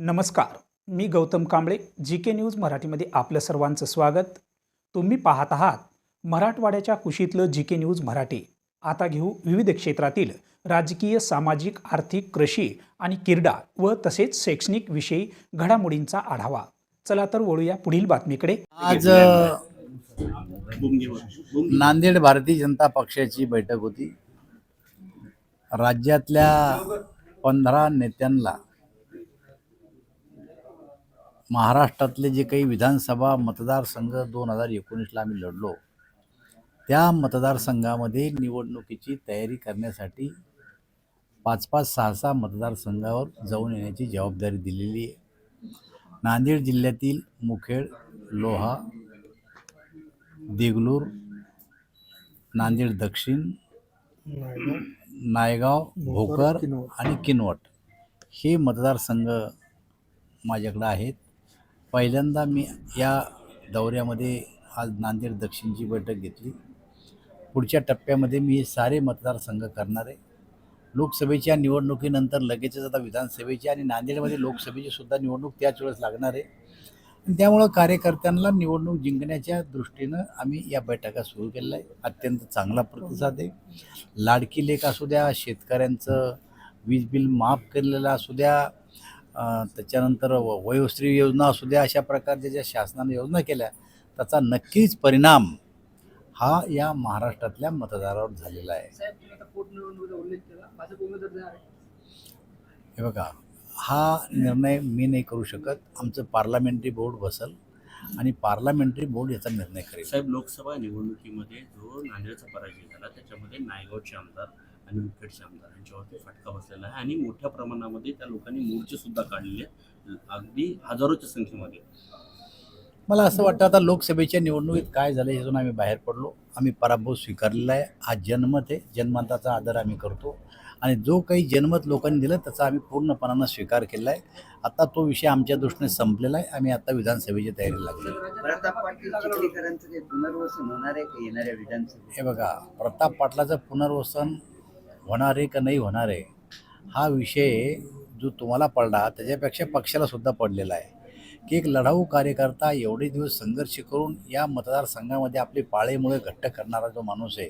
नमस्कार मी Gautam Kamble G K news मराठीमध्ये आपलं सर्वांचं स्वागत. तुम्ही पाहत आहात मराठवाड्याच्या कुशीतलं जी के न्यूज मराठी. आता घेऊ विविध क्षेत्रातील राजकीय सामाजिक आर्थिक कृषी आणि क्रीडा व तसेच शैक्षणिक विषयी घडामोडींचा आढावा. चला तर वळूया पुढील बातमीकडे. आज नांदेड भारतीय जनता पक्षाची बैठक होती. राज्यातल्या पंधरा नेत्यांना महाराष्ट्रातले जे काही विधानसभा मतदारसंघ दोन हजार एकोणीसला आम्ही लढलो त्या मतदारसंघामध्ये निवडणुकीची तयारी करण्यासाठी पाच पाच सहा सहा मतदारसंघावर जाऊन येण्याची जबाबदारी दिलेली आहे. नांदेड जिल्ह्यातील मुखेड लोहा देगलूर नांदेड दक्षिण नायगाव भोकर आणि किनवट हे मतदारसंघ माझ्याकडं आहेत. पहिल्यांदा मी या दौऱ्यामध्ये आज नांदेड दक्षिणची बैठक घेतली. पुढच्या टप्प्यामध्ये मी हे सारे मतदारसंघ करणार आहे. लोकसभेच्या निवडणुकीनंतर लगेचच आता विधानसभेची आणि नांदेडमध्ये लोकसभेची सुद्धा निवडणूक त्याच वेळेस लागणार आहे. आणि त्यामुळं कार्यकर्त्यांना निवडणूक जिंकण्याच्या दृष्टीनं आम्ही या बैठका सुरू केलेल्या आहे अत्यंत चांगला प्रतिसाद आहे. लाडकी लेख असू द्या शेतकऱ्यांचं वीज बिल माफ केलेलं असू द्या त्याच्यानंतर व- वयोश्री योजना असू द्या अशा प्रकारच्या ज्या शासनाने योजना केल्या त्याचा नक्कीच परिणाम हा या महाराष्ट्रातल्या मतदारावर झालेला आहे. हे बघा हा निर्णय मी नाही करू शकत. आमचं पार्लमेंटरी बोर्ड बसल आणि पार्लमेंटरी बोर्ड याचा निर्णय करेल. साहेब लोकसभा निवडणुकीमध्ये जो नांदेडचा पराजय झाला त्याच्यामध्ये नायगावचे आमदार आणि मुखेडचे आमदार यांच्यावरती फटका बसलेला आहे. आणि मोठ्या प्रमाणामध्ये त्या लोकांनी मोर्चे सुद्धा काढलेले अगदी हजारोच्या संख्येमध्ये. मला असं वाटतं आता लोकसभेच्या निवडणुकीत काय झालं यातून आम्ही बाहेर पडलो. आम्ही पराभव स्वीकारलेला आहे. हा जनमत आहे जनमताचा आदर आम्ही करतो. आणि जो काही जनमत लोकांनी दिलं त्याचा आम्ही पूर्णपणानं स्वीकार केला आहे. आता तो विषय आमच्या दृष्टीने संपलेला आहे. आम्ही आता विधानसभेची तयारी लागली प्रताप पाटील चिखलीकरांचं ते पुनर्वसन होणार आहे का येणाऱ्या विधानसभेत? हे बघा प्रताप पाटलाचं पुनर्वसन होणार आहे का नाही होणार आहे हा विषय जो तुम्हाला पडला त्याच्यापेक्षा पक्षाला सुद्धा पडलेला आहे. की एक लढाऊ कार्यकर्ता एवढे दिवस संघर्ष करून या मतदारसंघामध्ये आपली पाळेमुळे घट्ट करणारा जो माणूस आहे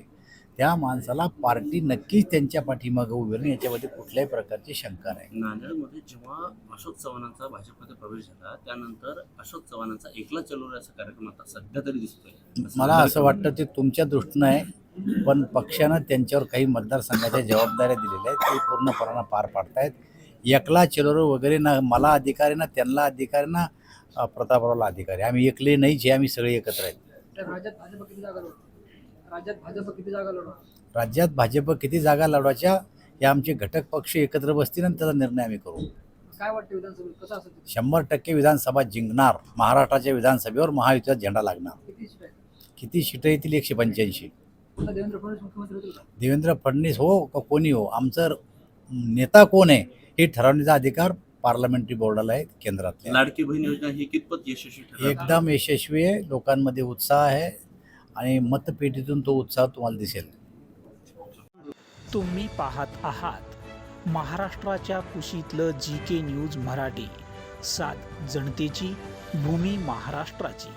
त्या माणसाला पार्टी नक्कीच त्यांच्या पाठीमागं उभी राहील याच्यामध्ये कुठल्याही प्रकारची शंका नाही. नांदेडमध्ये जेव्हा अशोक चव्हाणांचा भाजपमध्ये प्रवेश झाला त्यानंतर अशोक चव्हाणांचा एकला चलो असा कार्यक्रम आता सध्या तरी दिसतोय. मला असं वाटतं ते तुमच्या दृष्टीनं आहे पण पक्षानं त्यांच्यावर काही मतदारसंघाच्या जबाबदाऱ्या दिलेल्या आहेत ते पूर्णपणानं पार पाडतायत. एकला चलोरो वगैरे ना मला अधिकारी ना त्यांना अधिकारी ना प्रतापरावला अधिकारी. आम्ही एकले नाहीच आहे आम्ही सगळे एकत्र आहेत. राज्यात भाजप किती जागा लढवायच्या हे आमचे घटक पक्ष एकत्र बसतील आणि त्याचा निर्णय आम्ही करू. काय वाटतं विधानसभेत? कसं असेल? शंभर टक्के विधानसभा जिंकणार. महाराष्ट्राच्या विधानसभेवर महायुतीचा झेंडा लागणार. किती सीट सीटं येतील? एकशे पंच्याऐंशी. देवेंद्र फडणवीस मुख्यमंत्री होतील का? देवेंद्र फडणवीस हो का कोणी हो? आमचं नेता कोण आहे हे ठरवण्याचा अधिकार पार्लमेंटरी बोर्डाला आहे केंद्रातल्या लाडकी बहीण योजना ही कितपत यशस्वी ठरली एकदम यशस्वी आहे लोकांमध्ये उत्साह आहे आणि मतपेटीतून तो उत्साह तुम्हाला दिसेल. तुम्ही पाहत आहात महाराष्ट्राच्या कुशीतलं जी के न्यूज मराठी. सात जनतेची भूमी महाराष्ट्राची.